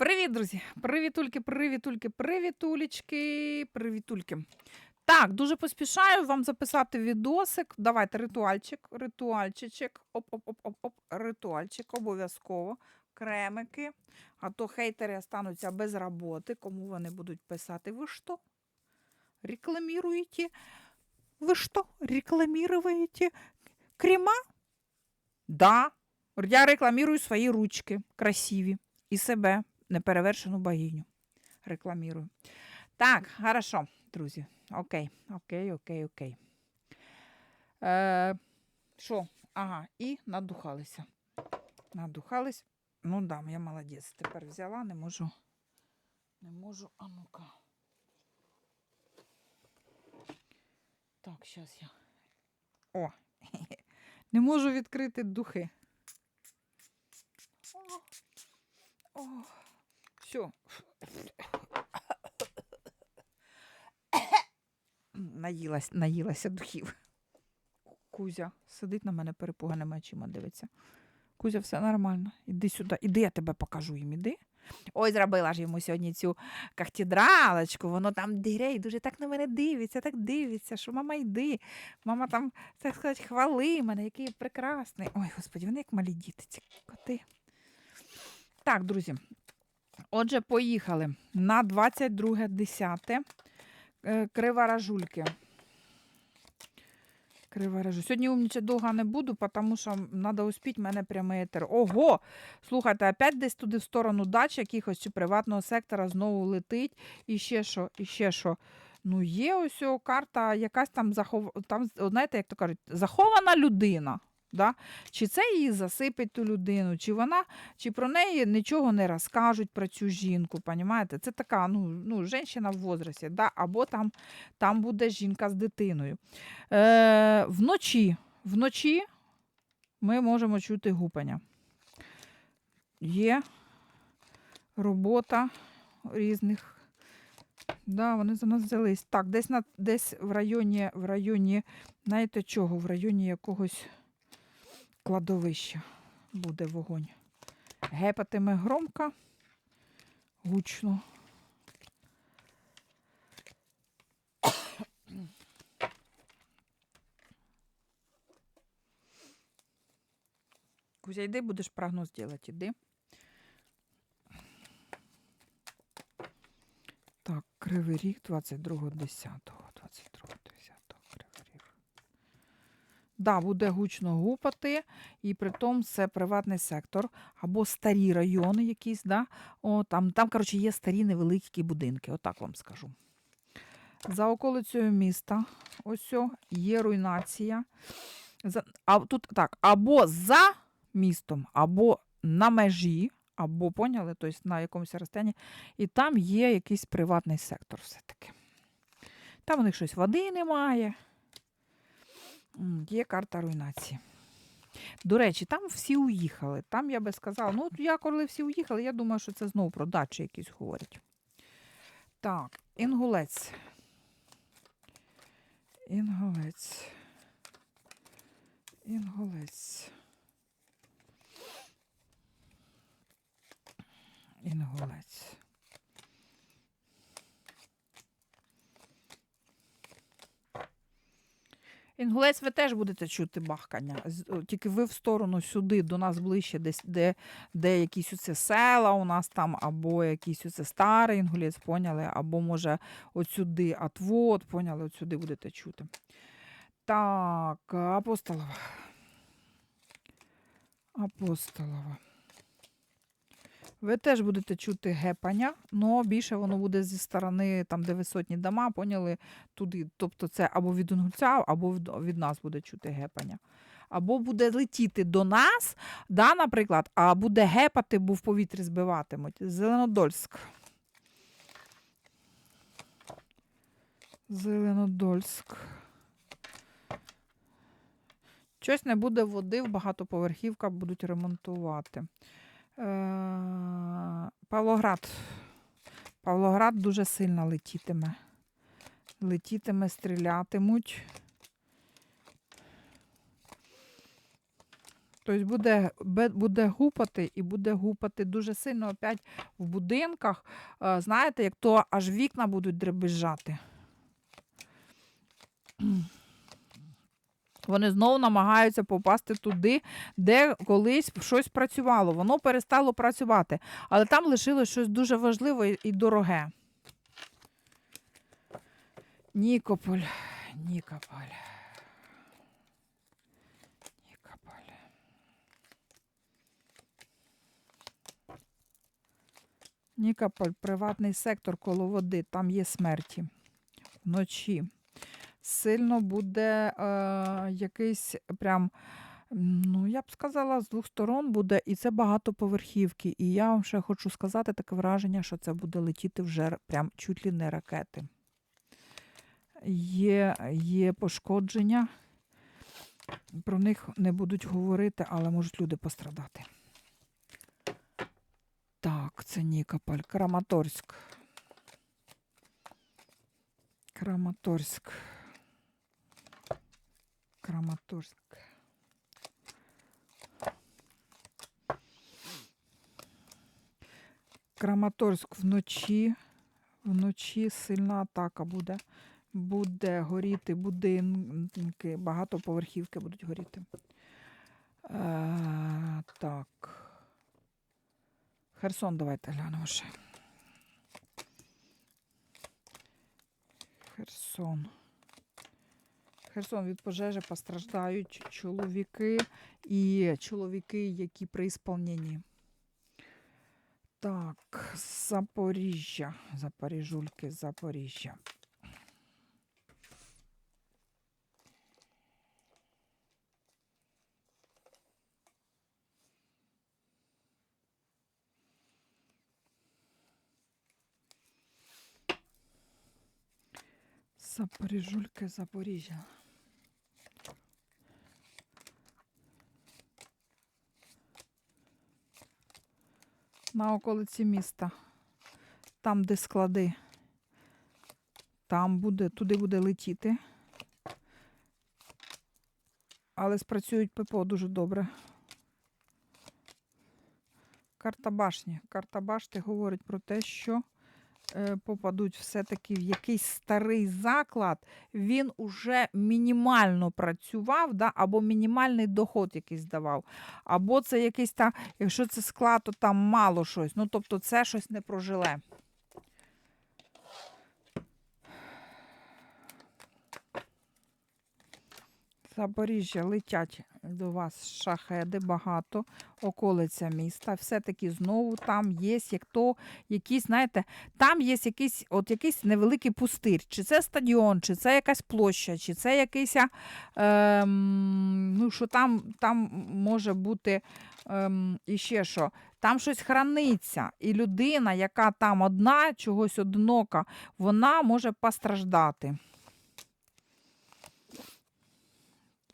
Привіт, друзі! Привітульки, привітульки, привітулечки, привітульки. Так, дуже поспішаю вам записати відосик. Давайте ритуальчик, ритуальчичек, оп-оп-оп-оп, ритуальчик, обов'язково. Кремики. А то хейтери остануться без роботи. Кому вони будуть писати? Ви що? Рекламируете? Ви що? Рекламируете крема? Да. Я рекламірую свої ручки красиві і себе, неперевершену богиню. Рекламірую. Так, хорошо, друзі. Окей, окей, окей, окей. Е, Що? Ага, і надухалися. Надухались. Ну да, я молодець. Тепер взяла, не можу. Не можу. А ну-ка. Так, зараз я. О! Не можу відкрити духи. О, о, все. Наїлась, наїлася духів. Кузя сидить на мене перепуганими очима, дивиться. Кузя, все нормально. Іди сюди, іди, я тебе покажу їм, іди. Ой, зробила ж йому сьогодні цю кахтідралочку, воно там дире і дуже так на мене дивиться, так дивиться, що мама йди. Мама там, так сказати, хвали мене, який я прекрасний. Ой, господі, вони як малі діти, ці коти. Так, друзі. Отже, поїхали на 22.10. Е, Криворожульки. Криворожу. Сьогодні умніче довго не буду, тому що треба успіти, мене прямий етер. Ого! Слухайте, опять десь туди в сторону дач якихось чи приватного сектора знову летить. І ще що, і ще що. Ну, є ось карта, якась там захов... там, знаєте, як то кажуть, захована людина. Да? Чи це її засипить ту людину, чи вона, чи про неї нічого не розкажуть про цю жінку. Понімаєте? Це така ну, ну, жінка в возрасті, да? або там, там буде жінка з дитиною. Е, вночі, вночі ми можемо чути гупання. Є робота різних. Да, вони за нас взялись. Так, десь на десь в районі, в районі, знаєте чого? В районі якогось кладовища буде вогонь. Гепатиме громко, гучно. Кузя, йди, будеш прогноз робити, іди. Так, Кривий ріг 22.10. 22.10 Кривий ріг. Да, буде гучно гупати, і при тому це приватний сектор або старі райони якісь, да? О, там, там, коротше, є старі невеликі будинки, отак вам скажу. За околицею міста ось є руйнація. За, а, тут так, або за містом, або на межі, або поняли, тобто на якомусь розстані, і там є якийсь приватний сектор все-таки. Там у них щось води немає. Є карта руйнації. До речі, там всі уїхали. Там я би сказала, ну, я коли всі уїхали, я думаю, що це знову про дачі якісь говорять. Так, інгулець. Інгулець. Інгулець. Інгулець. Інгулець ви теж будете чути бахкання. Тільки ви в сторону сюди, до нас ближче, десь, де, де якісь оце села у нас там, або якийсь оце старий інгулець, поняли, або може от сюди отвод, поняли, от сюди будете чути. Так, апостолова. Апостолова. Ви теж будете чути гепання, але більше воно буде зі сторони, там, де висотні дома, поняли, туди. Тобто це або від інгульця, або від нас буде чути гепання. Або буде летіти до нас, да, наприклад, а буде гепати, бо в повітрі збиватимуть. Зеленодольськ. Зеленодольськ. Щось не буде води в багатоповерхівках будуть ремонтувати. Е, Павлоград. Павлоград дуже сильно летітиме. Летітиме, стрілятимуть. Тобто буде, буде гупати і буде гупати дуже сильно опять в будинках. Е, Знаєте, як то аж вікна будуть дребезжати. Вони знову намагаються попасти туди, де колись щось працювало. Воно перестало працювати, але там лишилось щось дуже важливе і дороге. Нікополь, Нікополь. Нікополь. Нікополь, приватний сектор коло води, там є смерті вночі. Сильно буде е, якийсь прям, ну я б сказала, з двох сторон буде, і це багатоповерхівки. І я вам ще хочу сказати таке враження, що це буде летіти вже прям чуть ли не ракети. Є, є пошкодження. Про них не будуть говорити, але можуть люди пострадати. Так, це Нікополь, Краматорськ. Краматорськ. Краматорськ. Краматорськ вночі. Вночі сильна атака буде. Буде горіти будинки, багатоповерхівки будуть горіти. Е, так. Херсон давайте глянемо ще. Херсон. Херсон від пожежі постраждають чоловіки і чоловіки, які при ісполненні. Так, Запоріжжя. Запоріжульки, Запоріжжя. Запоріжульки, Запоріжжя. На околиці міста. Там, де склади. Там буде, туди буде летіти. Але спрацюють ППО дуже добре. Карта башні. Карта башти говорить про те, що попадуть все-таки в якийсь старий заклад, він уже мінімально працював, да, або мінімальний доход якийсь давав. Або це якийсь там, якщо це склад, то там мало щось. Ну, тобто це щось не прожиле. Запоріжжя летять до вас шахеди багато, околиця міста. Все-таки знову там є як то, якісь, знаєте, там є якийсь, от якийсь невеликий пустир. Чи це стадіон, чи це якась площа, чи це якийсь, ем, ну, що там, там може бути ем, іще що. Там щось храниться, і людина, яка там одна, чогось одинока, вона може постраждати.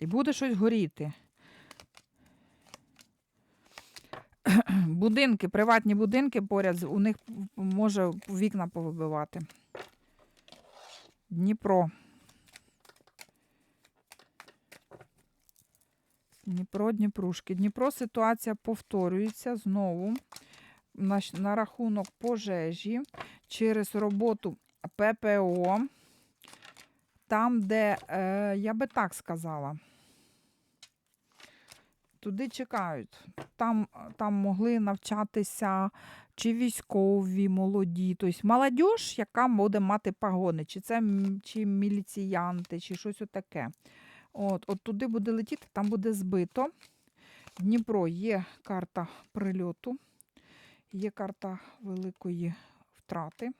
І буде щось горіти. Будинки, приватні будинки поряд, у них може вікна повибивати. Дніпро. Дніпро, Дніпрушки. Дніпро ситуація повторюється знову на, на рахунок пожежі через роботу ППО. Там, де, е, я би так сказала, туди чекають. Там, там могли навчатися чи військові молоді, тобто молодь, яка буде мати погони, чи це чи міліціянти, чи щось отаке. От, от туди буде летіти, там буде збито. Дніпро є карта прильоту, є карта великої втрати.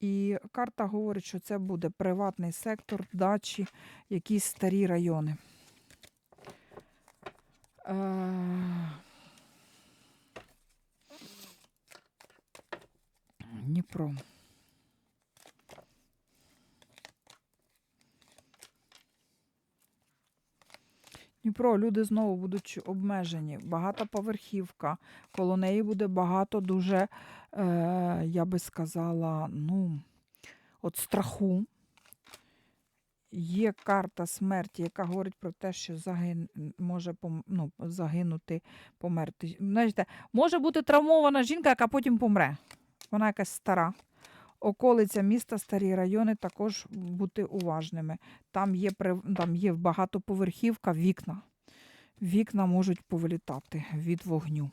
І карта говорить, що це буде приватний сектор, дачі, якісь старі райони. Е, Дніпро. Дніпро, люди знову будуть обмежені. Багатоповерхівка. Коло неї буде багато дуже, е, я би сказала, ну, от страху. Є карта смерті, яка говорить про те, що загин... може ну, загинути, померти. Знаєте, може бути травмована жінка, яка потім помре. Вона якась стара. Околиця міста, старі райони також бути уважними. Там є, там є багатоповерхівка, вікна. Вікна можуть повилітати від вогню.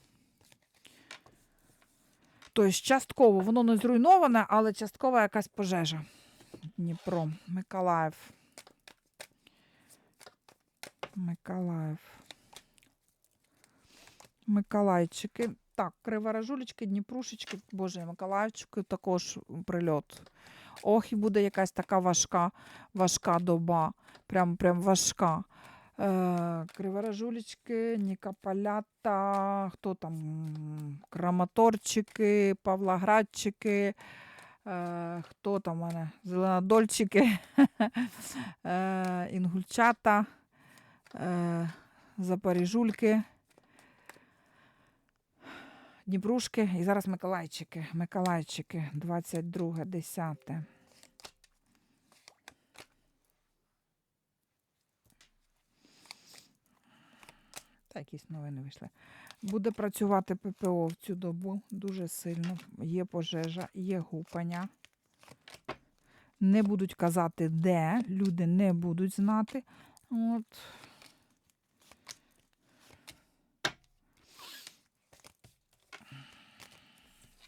Тобто, частково воно не зруйноване, але часткова якась пожежа. Дніпро, Миколаїв. Миколаїв. Миколайчики. Так, криворожулечки, Дніпрушечки, боже, Миколаївчики також прильот. Ох, і буде якась така важка, важка доба. Прям, прям важка. Е, Криворожулечки, Нікополята, хто там? Краматорчики, Павлоградчики. Е, хто там у мене? Зеленодольчики, е, інгульчата, запоріжульки, Дніпрушки і зараз Миколайчики. Миколайчики, 22, 10. Та якісь новини вийшли. Буде працювати ППО в цю добу дуже сильно. Є пожежа, є гупання. Не будуть казати, де. Люди не будуть знати. От.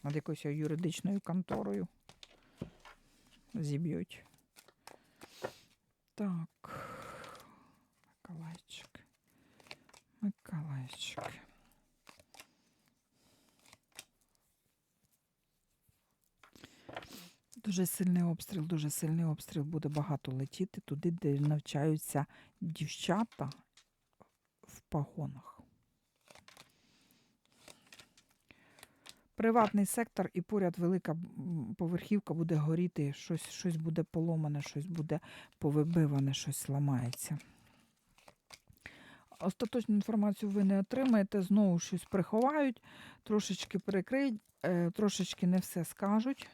Над якоюсь юридичною конторою. Зіб'ють. Так. Миколайчик. Миколайчик. Дуже сильний обстріл, дуже сильний обстріл. Буде багато летіти туди, де навчаються дівчата в погонах. Приватний сектор і поряд велика поверхівка буде горіти, щось, щось буде поломане, щось буде повибиване, щось ламається. Остаточну інформацію ви не отримаєте, знову щось приховають, трошечки перекриють, е, трошечки не все скажуть.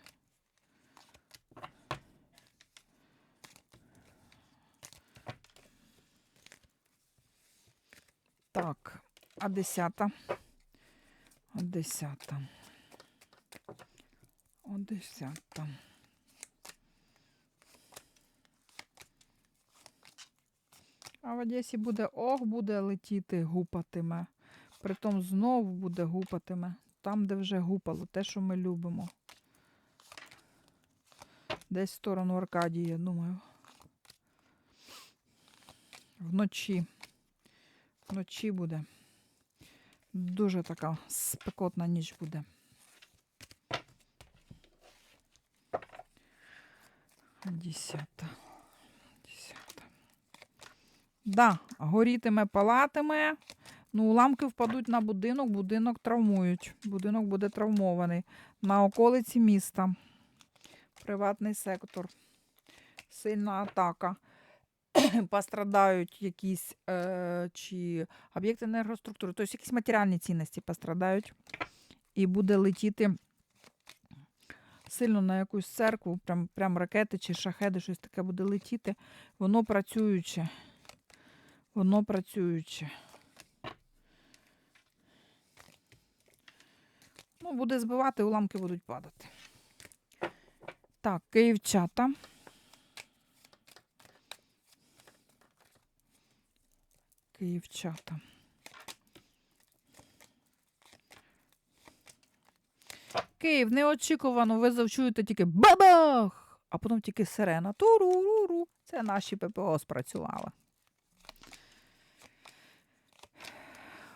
Так, а десята? Десята. О, десята. А в Одесі буде ох, буде летіти, гупатиме. Притом знову буде гупатиме. Там, де вже гупало, те, що ми любимо. Десь в сторону Аркадії, я думаю. Вночі. Вночі буде. Дуже така спекотна ніч буде. Десята. Десята. Да, горітиме, палатиме. Ну, уламки впадуть на будинок, будинок травмують. Будинок буде травмований. На околиці міста. Приватний сектор. Сильна атака. пострадають якісь е, чи об'єкти енергоструктури, тобто якісь матеріальні цінності пострадають. І буде летіти сильно на якусь церкву, прям, прям ракети чи шахеди, щось таке буде летіти. Воно працююче. Воно працююче. Ну, буде збивати, уламки будуть падати. Так, київчата. Київчата. Київ, неочікувано, ви завчуєте тільки бабах, а потім тільки сирена. Туруруру. Це наші ППО спрацювали.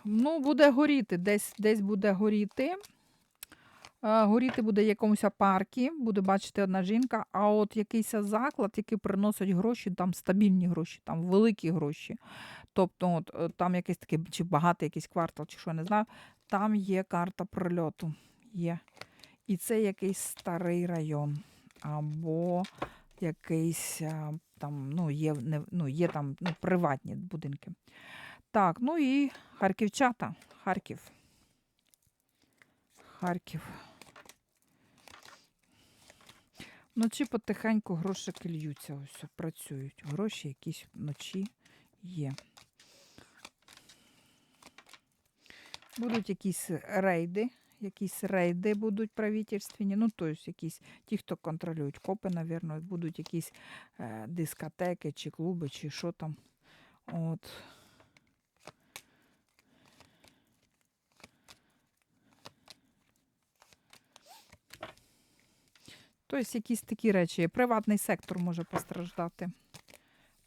Ну, буде горіти, десь, десь буде горіти. Е, Горіти буде в якомусь паркі, буде бачити одна жінка, а от якийсь заклад, який приносить гроші, там стабільні гроші, там великі гроші. Тобто, от, е, там якийсь такий, чи багатий якийсь квартал, чи що я не знаю, там є карта прильоту. Є. І це якийсь старий район. Або якийсь там, ну, є, ну, є там ну, приватні будинки. Так, ну і харківчата. Харків. Харків. Вночі потихеньку грошики льються, ось працюють. Гроші якісь вночі є. Будуть якісь рейди, якісь рейди будуть правительственні, ну, тобто якісь ті, хто контролюють копи, мабуть, будуть якісь е, дискотеки чи клуби, чи що там. От. Тобто якісь такі речі. Приватний сектор може постраждати,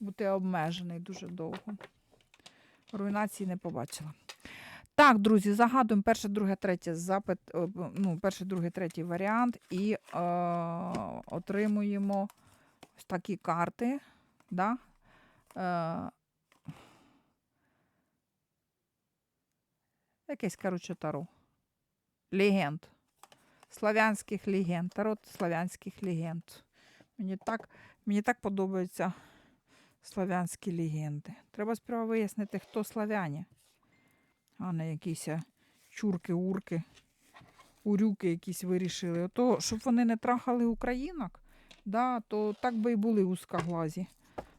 бути обмежений дуже довго. Руйнації не побачила. Так, друзі, загадуємо перше, друге, третє запит, ну, перший, другий, третій варіант і е, отримуємо ось такі карти. Да? Е, якесь, коротше, таро. Легенд. Славянських легенд. Таро славянських легенд. Мені так, мені так подобаються славянські легенди. Треба сперва вияснити, хто славяні, а не якісь чурки-урки, урюки якісь вирішили. Ото, щоб вони не трахали українок, да, то так би і були узкоглазі.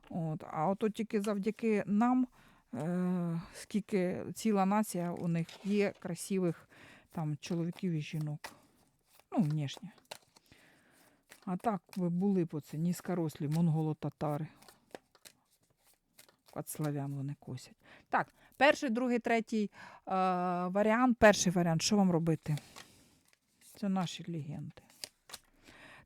От. А ото тільки завдяки нам, е, скільки ціла нація у них є красивих там, чоловіків і жінок. Ну, внешне. А так би були б оце низькорослі монголо-татари. От славян вони косять. Так, перший, другий, третій е, варіант. Перший варіант, що вам робити? Це наші легенди.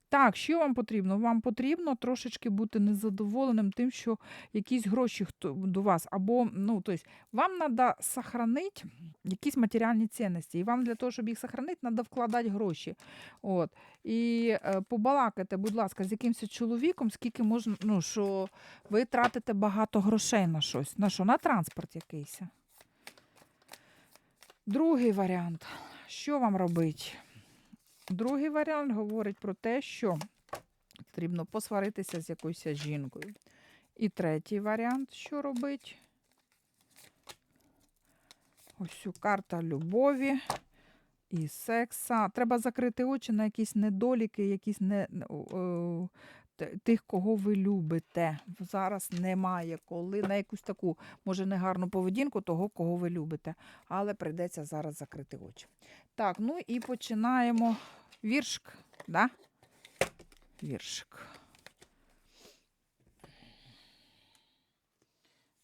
Так, що вам потрібно? Вам потрібно трошечки бути незадоволеним тим, що якісь гроші до вас, або, ну, тобто, вам треба сохранити якісь матеріальні цінності. І вам для того, щоб їх сохранити, треба вкладати гроші. От. І е, побалакайте, будь ласка, з якимось чоловіком, скільки можна, ну, що ви тратите багато грошей на щось. На що? На транспорт якийсь. Другий варіант. Що вам робити? Другий варіант говорить про те, що потрібно посваритися з якоюсь жінкою. І третій варіант, що робить? Ось цю карта любові і секса. Треба закрити очі на якісь недоліки, якісь не, тих, кого ви любите. Зараз немає коли на якусь таку, може, негарну поведінку того, кого ви любите. Але прийдеться зараз закрити очі. Так, ну і починаємо. Віршик, да? Віршик.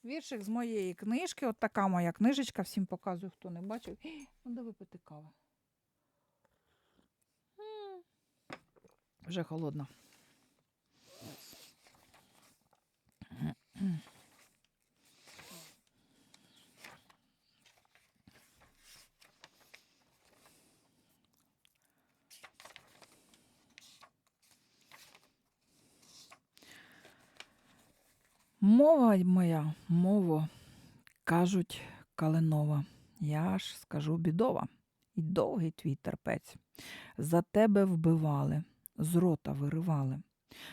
Віршик з моєї книжки. От така моя книжечка. Всім показую, хто не бачив. Де випити кави. Вже холодно. Мова моя, мово, кажуть калинова, я ж скажу бідова, і довгий твій терпець. За тебе вбивали, з рота виривали,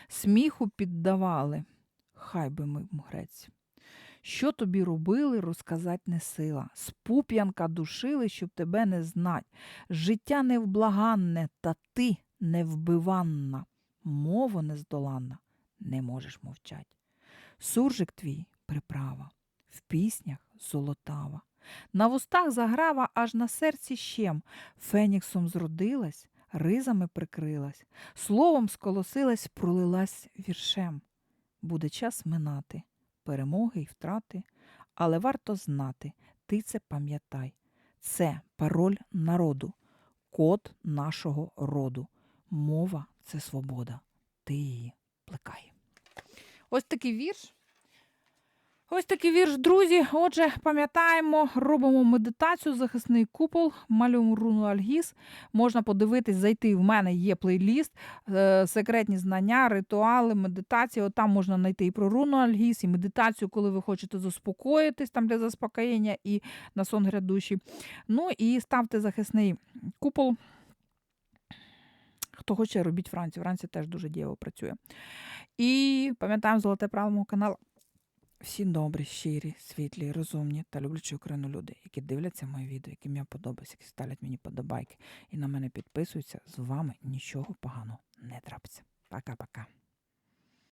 сміху піддавали, хай би ми грець. Що тобі робили, розказать не сила. З пуп'янка душили, щоб тебе не знать. Життя невблаганне, та ти невбиванна. Мова нездоланна, не можеш мовчать. Суржик твій приправа, в піснях золотава. На вустах заграва, аж на серці щем. Феніксом зродилась, ризами прикрилась, словом сколосилась, пролилась віршем. Буде час минати, перемоги й втрати, але варто знати, ти це пам'ятай. Це пароль народу, код нашого роду. Мова це свобода. Ти її плекай. Ось такий вірш. Ось такий вірш, друзі. Отже, пам'ятаємо, робимо медитацію, захисний купол, малюємо руну Альгіз. Можна подивитись, зайти. В мене є плейліст, е, секретні знання, ритуали, медитації. От там можна знайти і про руну Альгіз, і медитацію, коли ви хочете заспокоїтись там для заспокоєння і на сон грядущий. Ну і ставте захисний купол. Хто хоче, робіть вранці. Вранці теж дуже дієво працює. І пам'ятаємо золоте правило мого каналу. Всі добрі, щирі, світлі, розумні та люблячі Україну люди, які дивляться мої відео, яким я подобаюся, які ставлять мені подобайки і на мене підписуються, з вами нічого поганого не трапиться. Пока-пока.